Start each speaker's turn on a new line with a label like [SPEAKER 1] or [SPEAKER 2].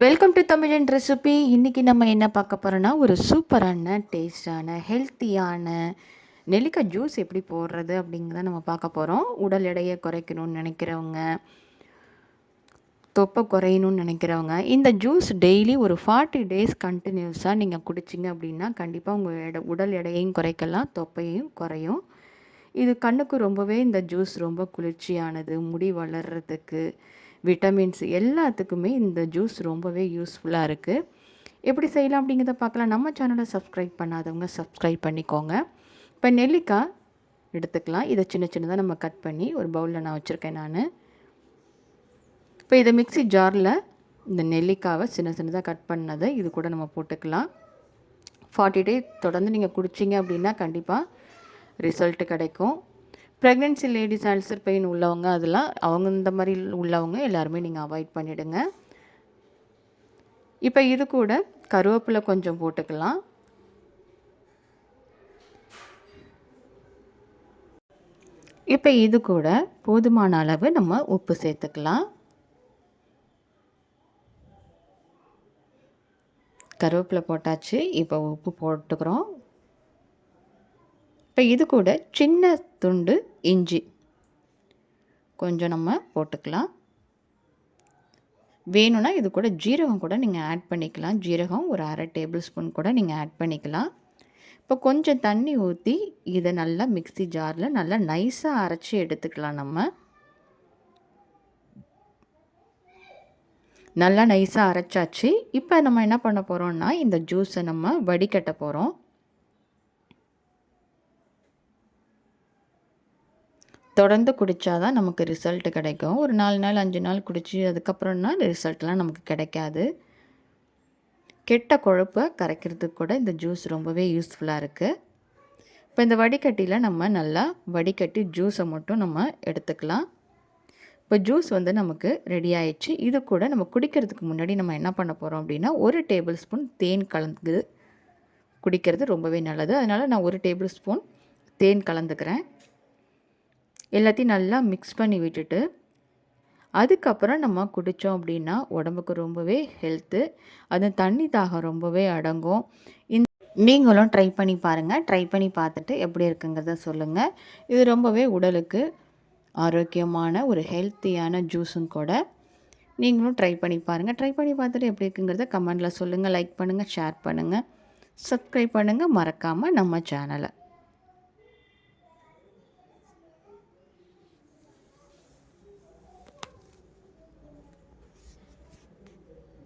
[SPEAKER 1] Welcome to தமிழன் recipe இன்றைக்கி நம்ம என்ன பார்க்க போகிறோன்னா ஒரு சூப்பரான டேஸ்டான ஹெல்த்தியான நெல்லிக்காய் ஜூஸ் எப்படி போடுறது அப்படிங்கிறத நம்ம பார்க்க போகிறோம் உடல் எடையை குறைக்கணும்னு நினைக்கிறவங்க தொப்பை குறையணும்னு நினைக்கிறவங்க இந்த ஜூஸ் டெய்லி ஒரு ஃபார்ட்டி டேஸ் கண்டினியூஸாக நீங்கள் குடிச்சிங்க அப்படின்னா கண்டிப்பாக உங்கள் எடை உடல் எடையையும் குறைக்கலாம் தொப்பையும் குறையும். இது கண்ணுக்கு ரொம்பவே இந்த ஜூஸ் ரொம்ப குளிர்ச்சியானது முடி வளர்கிறதுக்கு விட்டமின்ஸ் எல்லாத்துக்குமே இந்த ஜூஸ் ரொம்பவே யூஸ்ஃபுல்லாக இருக்குது எப்படி செய்யலாம் அப்படிங்கிறத பார்க்கலாம். நம்ம சேனலை சப்ஸ்கிரைப் பண்ணாதவங்க சப்ஸ்கிரைப் பண்ணிக்கோங்க. இப்போ நெல்லிக்காய் எடுத்துக்கலாம். இதை சின்ன சின்னதாக நம்ம கட் பண்ணி ஒரு பவுலில் நான் வச்சுருக்கேன் நான். இப்போ இதை மிக்சி ஜாரில் இந்த நெல்லிக்காவை சின்ன சின்னதாக கட் பண்ணதை இது கூட நம்ம போட்டுக்கலாம். ஃபார்ட்டி டே தொடர்ந்து நீங்கள் குடிச்சிங்க அப்படின்னா கண்டிப்பாக ரிசல்ட்டு கிடைக்கும். ப்ரெக்னென்சி லேடிஸ் அல்சர் பெயின் உள்ளவங்க அதெல்லாம் அவங்க இந்த மாதிரி உள்ளவங்க எல்லாருமே நீங்கள் அவாய்ட் பண்ணிவிடுங்க இப்போ இது கூட கருவேப்பிலை கொஞ்சம் போட்டுக்கலாம். இப்போ இது கூட போதுமான அளவு நம்ம உப்பு சேர்த்துக்கலாம். கருவேப்பிலை போட்டாச்சு இப்போ உப்பு போட்டுக்கிறோம். இப்போ இது கூட சின்ன துண்டு இஞ்சி. கொஞ்சம் நம்ம போட்டுக்கலாம். வேணும்னா இது கூட ஜீரகம் கூட நீங்கள் ஆட் பண்ணிக்கலாம். ஜீரகம் ஒரு அரை டேபிள் ஸ்பூன் கூட நீங்கள் ஆட் பண்ணிக்கலாம். இப்போ கொஞ்சம் தண்ணி ஊற்றி இதை நல்லா மிக்சி ஜாரில் நல்லா நைஸாக அரைச்சி எடுத்துக்கலாம் நம்ம. நல்லா நைஸாக அரைச்சாச்சு. இப்போ நம்ம என்ன பண்ண போகிறோம்னா இந்த ஜூஸை நம்ம வடிகட்ட போகிறோம் தொடர்ந்து குடித்தா தான் நமக்கு ரிசல்ட் கிடைக்கும். ஒரு நாலு நாள் அஞ்சு நாள் குடித்து அதுக்கப்புறம்னா ரிசல்ட்லாம் நமக்கு கிடைக்காது. கெட்ட கொழுப்பை கரைக்கிறதுக்கு கூட இந்த ஜூஸ் ரொம்பவே யூஸ்ஃபுல்லாக இருக்குது இப்போ இந்த வடிகட்டியில் நம்ம நல்லா வடிகட்டி ஜூஸை மட்டும் நம்ம எடுத்துக்கலாம். இப்போ ஜூஸ் வந்து நமக்கு ரெடி ஆயிடுச்சு. இது கூட நம்ம குடிக்கிறதுக்கு முன்னாடி நம்ம என்ன பண்ண போகிறோம் அப்படின்னா ஒரு டேபிள் ஸ்பூன் தேன் கலந்து குடிக்கிறது ரொம்பவே நல்லது. அதனால் நான் ஒரு டேபிள் ஸ்பூன் தேன் கலந்துக்கிறேன். எல்லாத்தையும் நல்லா மிக்ஸ் பண்ணி விட்டுட்டு அதுக்கப்புறம் நம்ம குடித்தோம் அப்படின்னா உடம்புக்கு ரொம்பவே ஹெல்த்து அது தண்ணி தாகம் ரொம்பவே அடங்கும். இந்த நீங்களும் ட்ரை பண்ணி பாருங்கள் ட்ரை பண்ணி பார்த்துட்டு எப்படி இருக்குங்கிறத சொல்லுங்கள் இது ரொம்பவே உடலுக்கு ஆரோக்கியமான ஒரு ஹெல்த்தியான ஜூஸும் கூட. நீங்களும் ட்ரை பண்ணி பாருங்கள் ட்ரை பண்ணி பார்த்துட்டு எப்படி இருக்குங்கிறத கமெண்டில் சொல்லுங்கள் லைக் பண்ணுங்கள் ஷேர் பண்ணுங்கள் சப்ஸ்கிரைப் பண்ணுங்கள் மறக்காமல் நம்ம சேனலை